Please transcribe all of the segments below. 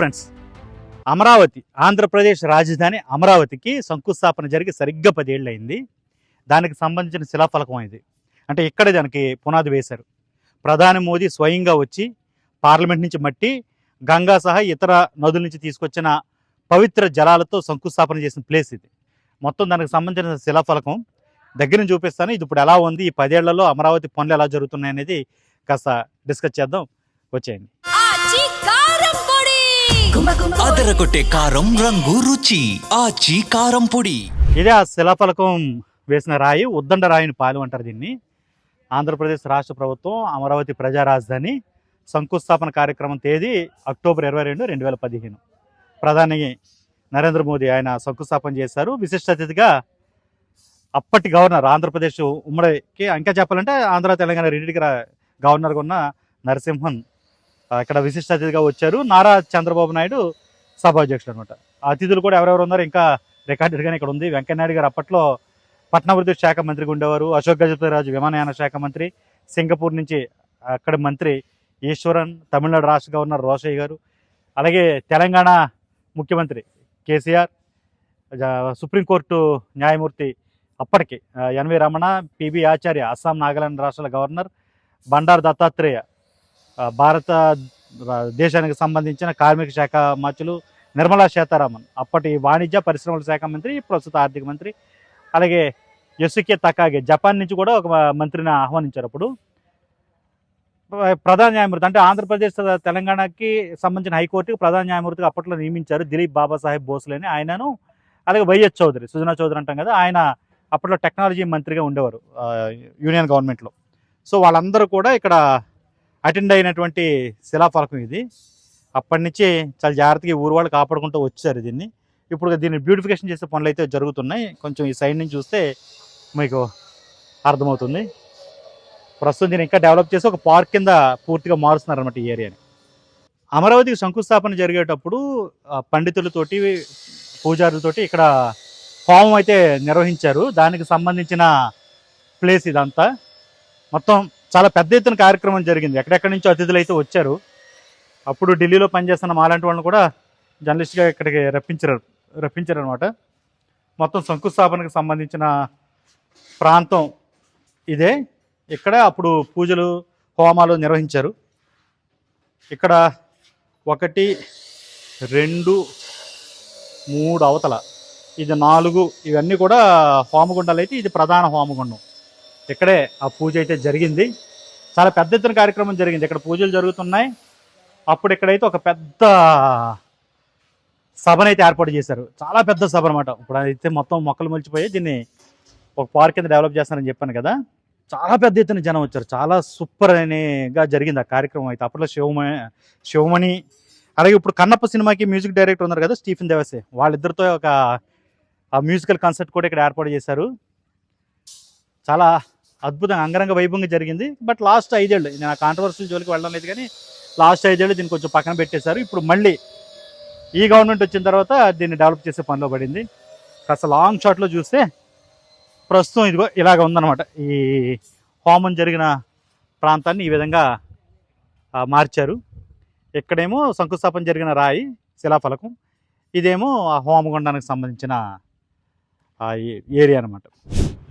Friends Amaravati Andhra Pradesh రాజధాని అమరావతికి శంకుస్థాపన జరిగి సరిగ్గా పదేళ్ళు అయింది. దానికి సంబంధించిన శిలాఫలకం ఇది. అంటే ఇక్కడ దానికి పునాది వేశారు. ప్రధాని మోదీ స్వయంగా వచ్చి పార్లమెంట్ నుంచి మట్టి గంగా సహా ఇతర నదుల నుంచి తీసుకొచ్చిన పవిత్ర జలాలతో శంకుస్థాపన చేసిన ప్లేస్ ఇది. మొత్తం దానికి సంబంధించిన శిలాఫలకం దగ్గర నుంచి చూపిస్తాను. ఇది ఇప్పుడు ఎలా ఉంది? ఈ పదేళ్ళలో అమరావతి పనులు ఎలా జరుగుతున్నాయి అనేది కాస్త డిస్కస్ చేద్దాం. వచ్చేయండి. అదరగొట్టే కారం రంగు రుచి ఆచి కారం పొడి. ఇదే ఆ శిలాఫలకం వేసిన రాయి ఉద్దండ రాయిని పాలు అంటారు దీన్ని. ఆంధ్రప్రదేశ్ రాష్ట్ర ప్రభుత్వం అమరావతి ప్రజా రాజధాని శంకుస్థాపన కార్యక్రమం తేదీ అక్టోబర్ ఇరవై రెండు రెండు వేల పదిహేను. ప్రధాని నరేంద్ర మోదీ ఆయన శంకుస్థాపన చేశారు. విశిష్ట అతిథిగా అప్పటి గవర్నర్ ఆంధ్రప్రదేశ్ ఉమ్మడికి ఇంకా చెప్పాలంటే ఆంధ్ర తెలంగాణ రెండింటికి గవర్నర్గా ఉన్న నరసింహన్ ఆ, ఇక్కడ విశిష్ట అతిథిగా వచ్చారు. నారా చంద్రబాబు నాయుడు సభాధ్యక్షుడు అనమాట అతిథులు కూడా ఎవరెవరు ఉన్నారు? ఇంకా రికార్డెడ్గానే ఇక్కడ ఉంది. వెంకయ్యనాయుడు గారు అప్పట్లో పట్టణాభివృద్ధి శాఖ మంత్రిగా ఉండేవారు. అశోక్ గజపతిరాజు విమానయాన శాఖ మంత్రి. సింగపూర్ నుంచి అక్కడ మంత్రి ఈశ్వరన్ తమిళనాడు రాష్ట్ర గవర్నర్ రోషయ్య గారు. అలాగే తెలంగాణ ముఖ్యమంత్రి కేసీఆర్ సుప్రీంకోర్టు న్యాయమూర్తి అప్పటికి N V Ramana P B Acharya Assam Nagaland రాష్ట్రాల గవర్నర్ బండారు దత్తాత్రేయ భారత దేశానికి సంబంధించిన కార్మిక శాఖ మంత్రులు నిర్మలా సీతారామన్ అప్పటి వాణిజ్య పరిశ్రమల శాఖ మంత్రి ప్రస్తుత ఆర్థిక మంత్రి అలాగే యసుకే తకాగే జపాన్ నుంచి కూడా ఒక మంత్రిని ఆహ్వానించారు అప్పుడు. ప్రధాన న్యాయమూర్తి అంటే ఆంధ్రప్రదేశ్ తెలంగాణకి సంబంధించిన హైకోర్టుకి ప్రధాన న్యాయమూర్తిగా అప్పట్లో నియమించారు దిలీప్ బాబాసాహెబ్ భోస్లేని. ఆయనను అలాగే వైఎస్ చౌదరి సుజనా చౌదరి అంటాం కదా ఆయన అప్పట్లో టెక్నాలజీ మంత్రిగా ఉండేవారు యూనియన్ గవర్నమెంట్లో. సో వాళ్ళందరూ కూడా ఇక్కడ అటెండ్ అయినటువంటి శిలాఫలకం ఇది. అప్పటి నుంచి చాలా జాగ్రత్తగా ఊరు వాళ్ళు కాపాడుకుంటూ వచ్చారు దీన్ని. ఇప్పుడు దీన్ని బ్యూటిఫికేషన్ చేసే పనులు అయితే జరుగుతున్నాయి. కొంచెం ఈ సైడ్ నుంచి చూస్తే మీకు అర్థమవుతుంది. ప్రస్తుతం దీన్ని ఇంకా డెవలప్ చేసి ఒక పార్క్ కింద పూర్తిగా మారుస్తున్నారు అనమాట ఈ ఏరియాని. అమరావతికి శంకుస్థాపన జరిగేటప్పుడు పండితులతోటి పూజారులతోటి ఇక్కడ హోమం అయితే నిర్వహించారు. దానికి సంబంధించిన ప్లేస్ ఇదంతా. మొత్తం చాలా పెద్ద ఎత్తున కార్యక్రమం జరిగింది. ఎక్కడెక్కడి నుంచో అతిథులు అయితే వచ్చారు. అప్పుడు ఢిల్లీలో పనిచేస్తున్న మాలాంటి వాళ్ళని కూడా జర్నలిస్ట్గా ఇక్కడికి రప్పించారు రప్పించారు అనమాట మొత్తం శంకుస్థాపనకు సంబంధించిన ప్రాంతం ఇదే. ఇక్కడ అప్పుడు పూజలు హోమాలు నిర్వహించారు. ఇక్కడ ఒకటి రెండు మూడు అవతల. ఇది నాలుగు ఇవన్నీ కూడా హోమగుండాలు అయితే ఇది ప్రధాన హోమగుండం. ఇక్కడే ఆ పూజ అయితే జరిగింది. చాలా పెద్ద ఎత్తున కార్యక్రమం జరిగింది. ఇక్కడ పూజలు జరుగుతున్నాయి. అప్పుడు ఇక్కడైతే ఒక పెద్ద సభనైతే ఏర్పాటు చేశారు. చాలా పెద్ద సభ అనమాట ఇప్పుడు అయితే మొత్తం మొక్కలు మొలిచిపోయి దీన్ని ఒక పార్క్ కింద డెవలప్ చేస్తానని చెప్పాను కదా. చాలా పెద్ద ఎత్తున జనం వచ్చారు. చాలా సూపర్ అనేగా జరిగింది ఆ కార్యక్రమం అయితే. అప్పట్లో శివమణి శివమణి అలాగే ఇప్పుడు కన్నప్ప సినిమాకి మ్యూజిక్ డైరెక్టర్ ఉన్నారు కదా స్టీఫెన్ దేవసే. వాళ్ళిద్దరితో ఒక ఆ మ్యూజికల్ కాన్సర్ట్ కూడా ఇక్కడ ఏర్పాటు చేశారు. చాలా అద్భుతంగా అంగరంగ వైభవంగా జరిగింది. బట్ లాస్ట్ ఐదేళ్ళు నేను ఆ కాంట్రవర్సీ జోలికి వెళ్ళడం లేదు కానీ లాస్ట్ ఐదేళ్ళు దీన్ని కొంచెం పక్కన పెట్టేశారు. ఇప్పుడు మళ్ళీ ఈ గవర్నమెంట్ వచ్చిన తర్వాత దీన్ని డెవలప్ చేసే పనిలో పడింది. కాస్త లాంగ్ షాట్లో చూస్తే ప్రస్తుతం ఇదిగో ఇలాగ ఉందన్నమాట. ఈ హోమం జరిగిన ప్రాంతాన్ని ఈ విధంగా మార్చారు. ఇక్కడేమో శంకుస్థాపన జరిగిన రాయి శిలాఫలకం. ఇదేమో ఆ హోమగుండానికి సంబంధించిన ఆ ఏ- ఏరియా అనమాట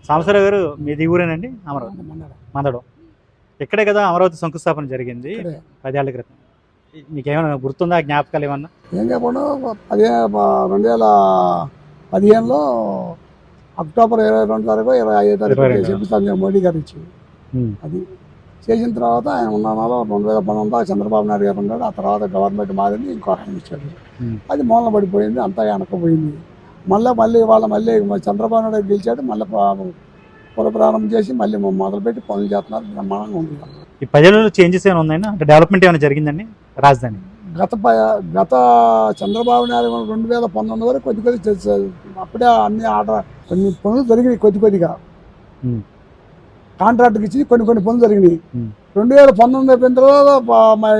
సాంబశివరావు గారు మీది ఊరేనండి? అమరావతి మందడం ఇక్కడే కదా అమరావతి శంకుస్థాపన జరిగింది. పదేళ్ళ క్రితం. మీకేమైనా గుర్తుందా జ్ఞాపకాలు ఏమన్నా? ఏం చెప్పండు పదిహేను రెండు వేల పదిహేనులో అక్టోబర్ ఇరవై రెండు తారీఖు ఇరవై ఐదో తారీఖు. శంకుస్థాపన మోడీ గారు ఇచ్చి. అది చేసిన తర్వాత ఆయన ఉన్న రెండు వేల పంతొమ్మిది దాకా చంద్రబాబు నాయుడు గారు ఉన్నాడు. ఆ తర్వాత గవర్నమెంట్ మారింది ఇంకో ఆయన ఇచ్చాడు. అది మూలన పడిపోయింది అంతా వెనకపోయింది మళ్ళీ మళ్ళీ వాళ్ళ మళ్ళీ చంద్రబాబు నాయుడు గెలిచాడు మళ్ళీ పునఃప్రారంభం చేసి మళ్ళీ మొదలుపెట్టి పనులు చేస్తున్నారు బ్రహ్మాండంగా ఉంది. ఈ పదేళ్ళలో చేంజెస్ ఏమైనా ఉన్నాయన్నా అంటే డెవలప్మెంట్ ఏమైనా జరిగిందండి రాజధాని? గత గత చంద్రబాబు నాయుడు రెండు వేల పంతొమ్మిది వరకు కొద్ది కొద్ది అప్పుడే అన్ని ఆర్డర్ కొన్ని పనులు జరిగినాయి కొద్ది కొద్దిగా. కాంట్రాక్ట్కి ఇచ్చి కొన్ని కొన్ని పనులు జరిగినాయి. రెండు వేల పంతొమ్మిది అయిపోయిన తర్వాత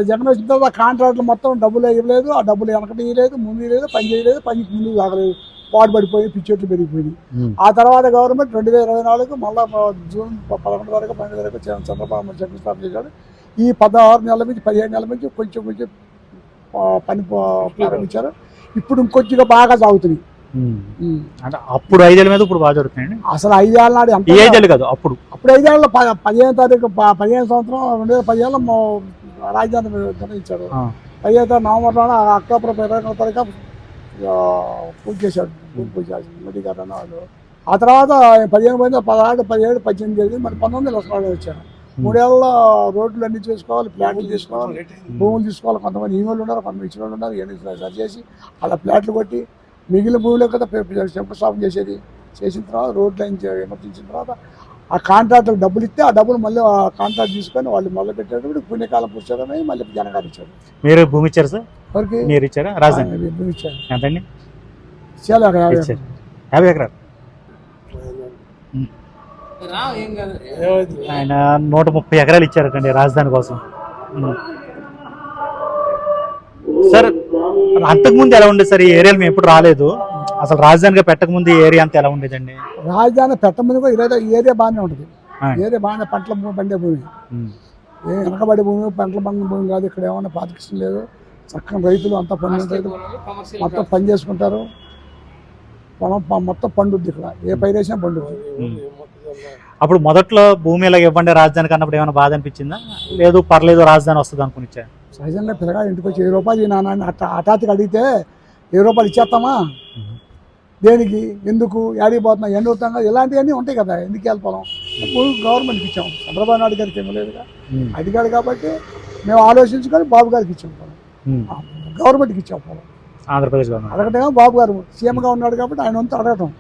జగన్ వచ్చిన తర్వాత కాంట్రాక్ట్లు మొత్తం డబ్బులు ఇవ్వలేదు ఆ డబ్బులు వెనకటి ఇవ్వలేదు ముందు ఇవ్వలేదు పని చేయలేదు పని ముందు సాగలేదు. పాటు పడిపోయి పిచ్చెట్లు పెరిగిపోయింది ఉమ్. ఆ తర్వాత గవర్నమెంట్ రెండు వేల ఇరవై నాలుగు మళ్ళా జూన్ పదకొండు వరకు పన్నెండు వరకు చంద్రబాబు శంకుస్థాపన చేశాడు ఈ పదహారు నెలల నుంచి పదిహేను నెలల నుంచి కొంచెం కొంచెం పని ప్రారంభించారు ఇప్పుడు ఇంకొద్దిగా బాగా. ఉమ్. అంటే అప్పుడు ఐదేళ్ళ మీద ఇప్పుడు బాగా జరుగుతున్నాయండి అసలు ఐదేళ్ళ నాడు ఐదేళ్ళు కాదు అప్పుడు అప్పుడు ఐదేళ్ళ పదిహేను తారీఖు పదిహేను సంవత్సరం రెండు వేల పదిహేను రాజధాని నిర్ణయించాడు. పదిహేను నవంబర్లో అక్టోబర్ ఇరవై తారీఖు పూజ చేశాడు పూజ మోడీ గారు. అన్న వాళ్ళు ఆ తర్వాత పదిహేను పోయింది పదహారు పదిహేడు పద్దెనిమిది జరిగింది. మరి పంతొమ్మిది లక్షలు వచ్చారు. మూడేళ్ళ రోడ్లు అన్ని చూసుకోవాలి ప్లాట్లు తీసుకోవాలి భూములు తీసుకోవాలి. కొంతమంది ఈ వాళ్ళు ఉన్నారు కొంతమంది ఇచ్చిన వాళ్ళు ఉన్నారు ఇవన్నీ సరి చేసి అలా ప్లాట్లు కొట్టి మిగిలిన భూమిలో కదా శంకుస్థాపన చేసేది. చేసిన తర్వాత రోడ్లు అయిన విమర్శించిన తర్వాత ఆ కాంట్రాక్టర్ డబ్బులు ఇస్తే ఆ డబ్బులు మళ్ళీ ఆ కాంట్రాక్ట్ తీసుకొని వాళ్ళు మొదలు పెట్టేటప్పుడు పుణ్యకాలం పురుషోత్తమై మళ్ళీ జనగారు ఇచ్చారు. మీరు భూమి ఇచ్చారు సార్? ఎవరికి? మీరు ఇచ్చారా? రాజధాని? భూమి ఇచ్చారు ఎంతండి? చాలా ఒక యాభై ఎకరాలు. ఆయన నూట ముప్పై ఎకరాలు ఇచ్చారటండి రాజధాని కోసం. సార్ అంతకుముందు ఎలా ఉండేది సార్ ఈ ఏరియాలో మేము ఎప్పుడు రాలేదు. అసలు రాజధానిగా పెట్టక ముందు ఈ ఏరియా అంతా ఎలా ఉండేదండి? రాజధాని పెట్టమంది కూడా ఏరియా ఏరియా బాగానే ఉంటుంది. ఏరియా బాగానే పంటల భూమి పండే భూమి. ఏ వెనకబడి భూమి పంటల పండిన భూమి కాదు ఇక్కడ ఏమన్నా పాతికిష్టం లేదు. చక్కని రైతులు అంతా పండిన రైతులు మొత్తం పని చేసుకుంటారు. పొలం మొత్తం పండుద్ది ఇక్కడ. ఏ పైరేసినా ఉమ్. అప్పుడు మొదట్లో భూమి ఇలా ఇవ్వండి రాజధానికి అన్నప్పుడు ఏమైనా బాధ అనిపించిందా? లేదు పర్లేదు రాజధాని వస్తుంది అనుకుని ఇచ్చా సహజంగా పిల్లగా ఇంటికి వచ్చి ఏ రూపాయలు ఈ నాన్న అట్ట హఠాత్తుగా అడిగితే ఏ రూపాయలు ఇచ్చేస్తామా? దేనికి? ఎందుకు? యాడికి పోతున్నా ఎండ అవుతాం ఇలాంటివన్నీ ఉంటాయి కదా. ఎందుకు వెళ్ళిపోదాం? భూమి గవర్నమెంట్కి ఇచ్చాం. చంద్రబాబు నాయుడు గారికి ఏమీ లేదుగా. అడిగాడు కాబట్టి మేము ఆలోచించుకొని బాబు గారికి ఇచ్చాం పొలం. గవర్నమెంట్కి ఇచ్చాం పొలం. ఆంధ్రప్రదేశ్ అడగటం బాబు గారు. సీఎంగా ఉన్నాడు కాబట్టి ఆయన వంతు అడగటం.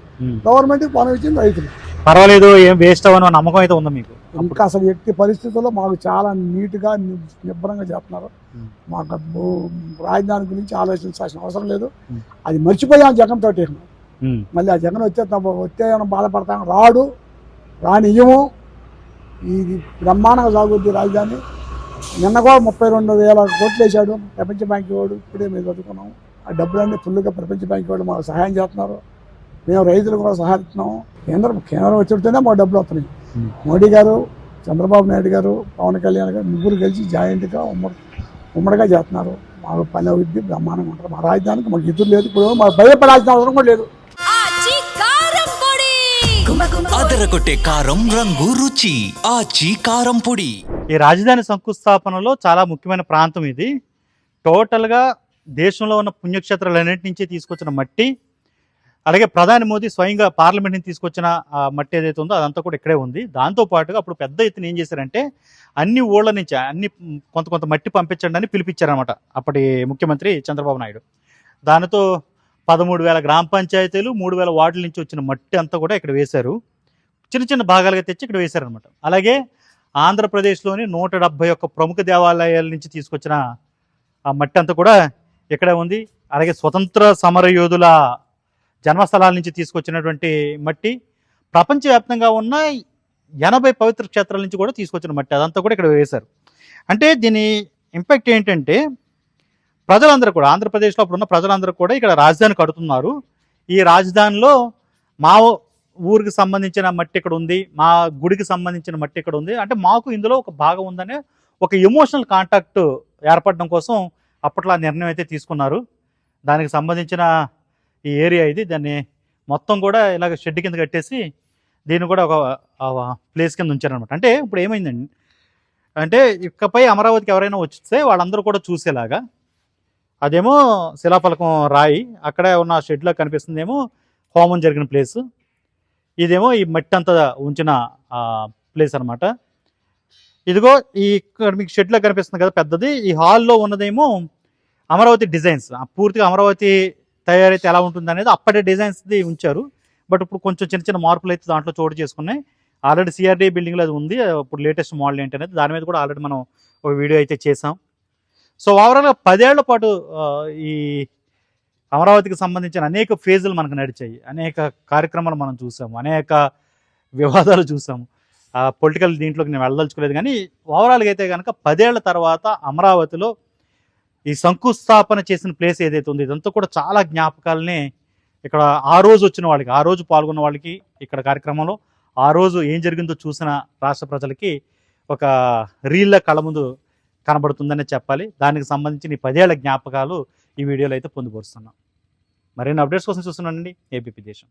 గవర్నమెంట్కి పొలం ఇచ్చింది రైతులు. పర్వాలేదు ఏం వేస్ట్ అవ్వని నమ్మకం అయితే ఉందా మీకు. ఇంకా అసలు ఎట్టి పరిస్థితుల్లో మాకు చాలా నీట్గా నిబ్బరంగా చేస్తున్నారు. ఉం. మాకు రాజధాని గురించి ఆలోచించాల్సిన అవసరం లేదు. అది మర్చిపోయాం జగన్ తోటి. మళ్ళీ ఆ జగన్ వచ్చే వస్తే ఏమైనా బాధపడతాం రాడు రానియ్యము. ఇది బ్రహ్మాండంగా సాగుద్ది రాజధాని. నిన్న కూడా ముప్పై రెండు వేల కోట్లు వేశాడు ప్రపంచ బ్యాంక్ వాడు. ఇప్పుడే మేము చదువుకున్నాం. ఆ డబ్బులన్నీ ఫుల్గా ప్రపంచ బ్యాంక్ వాడు మాకు సహాయం చేస్తున్నారు. మేము రైతులు కూడా సహాయిస్తున్నాము కేంద్రం కేంద్రం వచ్చితేనే మాకు డబ్బులు వస్తున్నాయి. మోడీ గారు చంద్రబాబు నాయుడు గారు పవన్ కళ్యాణ్ గారు ముగ్గురు కలిసి జాయింట్గా ఉమ్మడి ఉమ్మడిగా చేస్తున్నారు. మాకు పని అవుద్ది బ్రహ్మాండంగా ఉంటారు మా రాజధానికి మాకు ఎదురు లేదు. ఇప్పుడు మాకు భయపడాల్సిన అవసరం కూడా లేదు. కారం పొడి! అదరగొట్టే కారం రంగు రుచి. ఆచి కారం పొడి. ఈ రాజధాని శంకుస్థాపనలో చాలా ముఖ్యమైన ప్రాంతం ఇది. టోటల్గా దేశంలో ఉన్న పుణ్యక్షేత్రాలన్నింటి నుంచి తీసుకొచ్చిన మట్టి అలాగే ప్రధాని మోదీ స్వయంగా పార్లమెంట్ని తీసుకొచ్చిన మట్టి ఏదైతే ఉందో అదంతా కూడా ఇక్కడే ఉంది. దాంతో పాటుగా అప్పుడు పెద్ద ఎత్తున ఏం చేశారంటే అన్ని ఊళ్ళ నుంచి అన్ని కొంత కొంత మట్టి పంపించండి అని పిలిపించారనమాట అప్పటి ముఖ్యమంత్రి చంద్రబాబు నాయుడు. దానితో పదమూడు వేల గ్రామ పంచాయతీలు మూడు వేల వార్డుల నుంచి వచ్చిన మట్టి అంతా కూడా ఇక్కడ వేశారు. చిన్న చిన్న భాగాలుగా తెచ్చి ఇక్కడ వేశారనమాట అలాగే ఆంధ్రప్రదేశ్లోని నూట డెబ్బై ఒక్క ప్రముఖ దేవాలయాల నుంచి తీసుకొచ్చిన ఆ మట్టి అంతా కూడా ఇక్కడే ఉంది. అలాగే స్వతంత్ర సమర యోధుల జన్మస్థలాల నుంచి తీసుకొచ్చినటువంటి మట్టి ప్రపంచవ్యాప్తంగా ఉన్న ఎనభై పవిత్ర క్షేత్రాల నుంచి కూడా తీసుకొచ్చిన మట్టి. అదంతా కూడా ఇక్కడ వేశారు. అంటే దీని ఇంపాక్ట్ ఏంటంటే ప్రజలందరూ కూడా ఆంధ్రప్రదేశ్లో అప్పుడు ఉన్న ప్రజలందరూ కూడా ఇక్కడ రాజధాని కడుతున్నారు. ఈ రాజధానిలో మా ఊరికి సంబంధించిన మట్టి ఇక్కడ ఉంది మా గుడికి సంబంధించిన మట్టి ఇక్కడ ఉంది. అంటే మాకు ఇందులో ఒక భాగం ఉందనే ఒక ఎమోషనల్ కాంటాక్ట్ ఏర్పడడం కోసం అప్పట్లో ఆ నిర్ణయం అయితే తీసుకున్నారు. దానికి సంబంధించిన ఈ ఏరియా ఇది. దాన్ని మొత్తం కూడా ఇలాగ షెడ్ కింద కట్టేసి దీన్ని కూడా ఒక ప్లేస్ కింద ఉంచారనమాట అంటే ఇప్పుడు ఏమైందండి? అంటే ఇకపై అమరావతికి ఎవరైనా వస్తే వాళ్ళందరూ కూడా చూసేలాగా అదేమో శిలాఫలకం రాయి అక్కడే ఉన్న షెడ్లో కనిపిస్తుందేమో హోమం జరిగిన ప్లేస్. ఇదేమో ఈ మట్టి అంతా ఉంచిన ప్లేస్ అన్నమాట. ఇదిగో ఈ ఇక్కడ మీకు షెడ్లో కనిపిస్తుంది కదా పెద్దది. ఈ హాల్లో ఉన్నదేమో అమరావతి డిజైన్స్. పూర్తిగా అమరావతి తయారైతే ఎలా ఉంటుంది అనేది అప్పటి డిజైన్స్ది ఉంచారు. బట్ ఇప్పుడు కొంచెం చిన్న చిన్న మార్పులు అయితే దాంట్లో చోటు చేసుకున్నాయి. ఆల్రెడీ సిఆర్డీ బిల్డింగ్లో అది ఉంది. ఇప్పుడు లేటెస్ట్ మోడల్ ఏంటి అనేది దాని మీద కూడా ఆల్రెడీ మనం ఒక వీడియో అయితే చేసాం సో ఓవరాల్గా పదేళ్ళ పాటు ఈ అమరావతికి సంబంధించిన అనేక ఫేజులు మనకు నడిచాయి. అనేక కార్యక్రమాలు మనం చూసాము. అనేక వివాదాలు చూసాము. పొలిటికల్ దీంట్లోకి నేను వెళ్ళదలుచుకోలేదు. కానీ ఓవరాల్గా అయితే కనుక పదేళ్ళ తర్వాత అమరావతిలో ఈ శంకుస్థాపన చేసిన ప్లేస్ ఏదైతే ఉందో ఇదంతా కూడా చాలా జ్ఞాపకాలని ఇక్కడ ఆ రోజు వచ్చిన వాళ్ళకి ఆ రోజు పాల్గొన్న వాళ్ళకి ఇక్కడ కార్యక్రమంలో ఆ రోజు ఏం జరిగిందో చూసిన రాష్ట్ర ప్రజలకి ఒక రీల్ల కళ ముందు కనబడుతుందనే చెప్పాలి. దానికి సంబంధించిన ఈ పదేళ్ళ జ్ఞాపకాలు ఈ వీడియోలో అయితే పొందుపరుస్తున్నాం. మరిన్ని అప్డేట్స్ కోసం చూస్తున్నానండి. ఏపీపీ దేశం.